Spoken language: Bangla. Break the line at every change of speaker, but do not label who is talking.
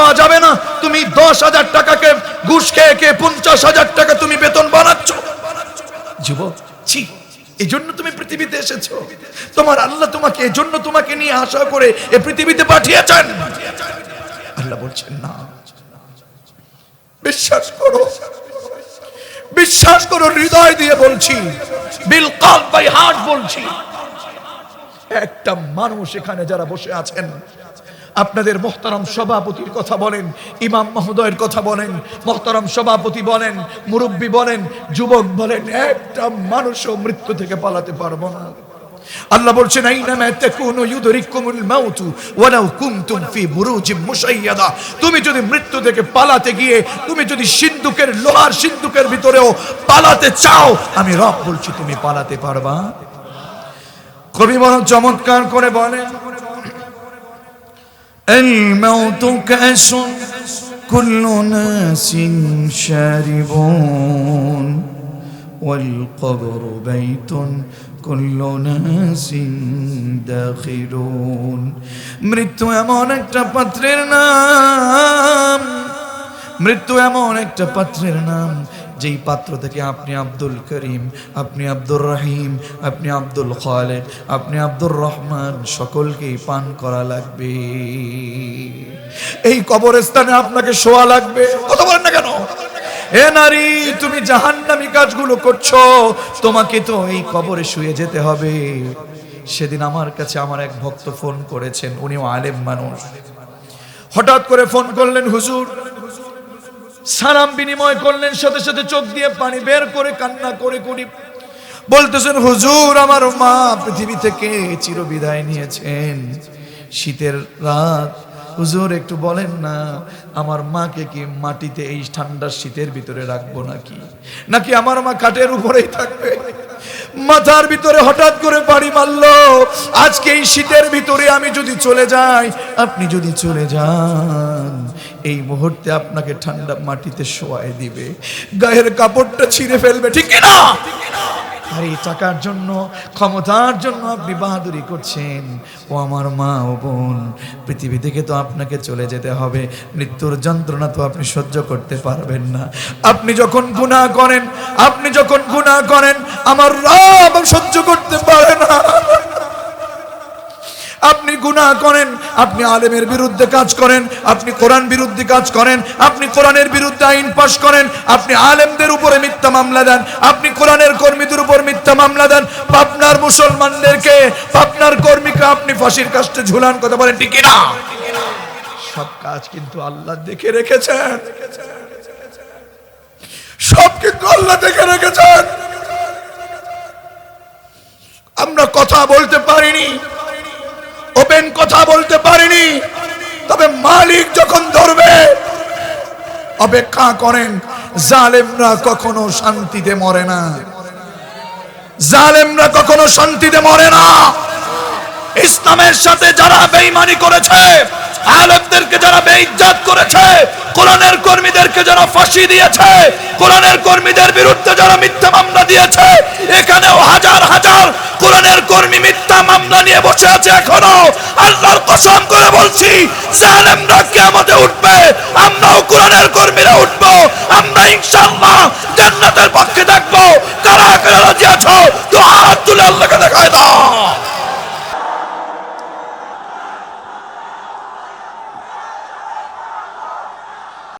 খাওয়া যাবে না। তুমি দশ হাজার টাকাকে ঘুষ খেয়ে খেয়ে পঞ্চাশ হাজার টাকা তুমি বেতন বানাচ্ছ। যুবক এই জন্য তুমি পৃথিবীতে এসেছ। তোমার আল্লাহ তোমাকে এই জন্য তোমাকে নিয়ে আশা করে এ পৃথিবীতে পাঠিয়েছেন। আল্লাহ বলছেন, না, বিশ্বাস করো। বিশ্বাস করো, হৃদয় দিয়ে বলছি। বাই হার্ট বলছি। একটা মানুষ এখানে যারা বসে আছেন আপনাদের মোহতারাম সভাপতির কথা বলেন, ইমাম মহোদয়ের কথা বলেন, মোহতারাম সভাপতি বলেন, মুরব্বী বলেন, যুবক বলেন, একটা মানুষও মৃত্যু থেকে পালাতে পারব না। আল্লাহ বলছেন আইনামা তাকুনু ইউদরিকুমুল মাউতু ওয়ালাউ কুনতুম ফি বুরুজিম মুশাইয়াদা। তুমি যদি মৃত্যু থেকে পালাতে গিয়ে, তুমি যদি সিন্ধুকের লোহার সিন্ধুকের ভিতরেও পালাতে চাও, আমি রব বলছি, তুমি পালাতে পারবা। কবি বড় চমৎকার করে বলেন الموت كأس كل ناس شاربون والقبر بيت كل ناس داخلون মৃত্যু এমন একটা পাত্রের নাম মৃত্যু এমন একটা পাত্রের নাম, যেই পাত্র থেকে আপনি আব্দুল করিম, আপনি আব্দুর রহিম, আপনি আব্দুল খালেদ, আপনি আব্দুর রহমান সকলকেই পান করা লাগবে। এই কবরস্থানে আপনাকে শোয়া লাগবে। কথা বলেন না কেন? এ নারী, তুমি জাহান্নামি কাজগুলো করছ, তোমাকে তো এই কবরে শুয়ে যেতে হবে। সেদিন আমার কাছে আমার এক ভক্ত ফোন করেছেন, উনিও আলেম মানুষ। হঠাৎ করে ফোন করলেন, হুজুর সালাম বিনিময় করলেন, সাথে সাথে চোখ দিয়ে পানি বের করে কান্না করে করি বলতেছেন, হুজুর, আমার মা পৃথিবী থেকে চিরবিদায় নিয়েছেন। শীতের রাত, হুজুর, একটু বলেন না, আমার মাকে কি মাটিতে এই ঠান্ডার শীতের ভিতরে রাখব নাকি? নাকি আমার মা কাঠের উপরেই থাকবে? মাথার ভিতরে হঠাৎ করে বাড়ি মারলো, আজকে এই শীতের ভিতরে আমি যদি চলে যাই, আপনি যদি চলে যান এই মুহূর্তে আপনাকে ঠান্ডা মাটিতে শোয়াই দিবে। গায়ের কাপড়টা ছিঁড়ে ফেলবে, ঠিক না? আর এই টাকার জন্য, ক্ষমতার জন্য আপনি বাহাদুরি করছেন। ও আমার মা ও বোন, পৃথিবী থেকে তো আপনাকে চলে যেতে হবে। মৃত্যুর যন্ত্রণা তো আপনি সহ্য করতে পারবেন না। আপনি যখন গুনাহ করেন, আপনি যখন গুনাহ করেন, আমার রব সহ্য করতে পারে না গুনাহ করেন, আপনি আলেমের বিরুদ্ধে কাজ করেন, আপনি কোরআন বিরুদ্ধে কাজ করেন, আপনি কোরআনের বিরুদ্ধে আইন পাশ করেন, আপনি আলেমদের উপরে মিথ্যা মামলা দেন, আপনি কোরআনের কর্মীদের উপর মিথ্যা মামলা দেন, পাবনার মুসলমানদেরকে, পাবনার কর্মীকে আপনি ফাঁসির কাস্টে ঝুলান, কথা বলেন ঠিক না সব কাজ কিন্তু আল্লাহ দেখে রেখেছেন। সব কিন্তু আল্লাহ দেখে রেখেছেন। আমরা কথা বলতে পারিনি। ওপেন কথা বলতে পারিনি। তবে মালিক যখন ধরবে, অপেক্ষা করেন, জালেমরা কখনো শান্তিতে মরে না। জালেমরা কখনো শান্তিতে মরে না। ইসলামের সাথে যারা বেইমানি করেছে আলেমদেরকে যারা বেইজ্জত করেছে, কোরআনের কর্মীদেরকে যারা ফাঁসি দিয়েছে, কোরআনের কর্মীদের বিরুদ্ধে যারা মিথ্যা মামলা দিয়েছে, এখানেও হাজার হাজার কোরআনের কর্মী মিথ্যা মামলা নিয়ে বসে আছে এখনও। আল্লাহর কসম করে বলছি, জালেমরা কিয়ামতে উঠবে, আমরাও কোরআনের কর্মীরা উঠবো, আমরা ইনশাআল্লাহ জান্নাতের পক্ষে থাকব। কারা কারা রাজি আছো? তো হাত তুলে আল্লাহকে দেখায়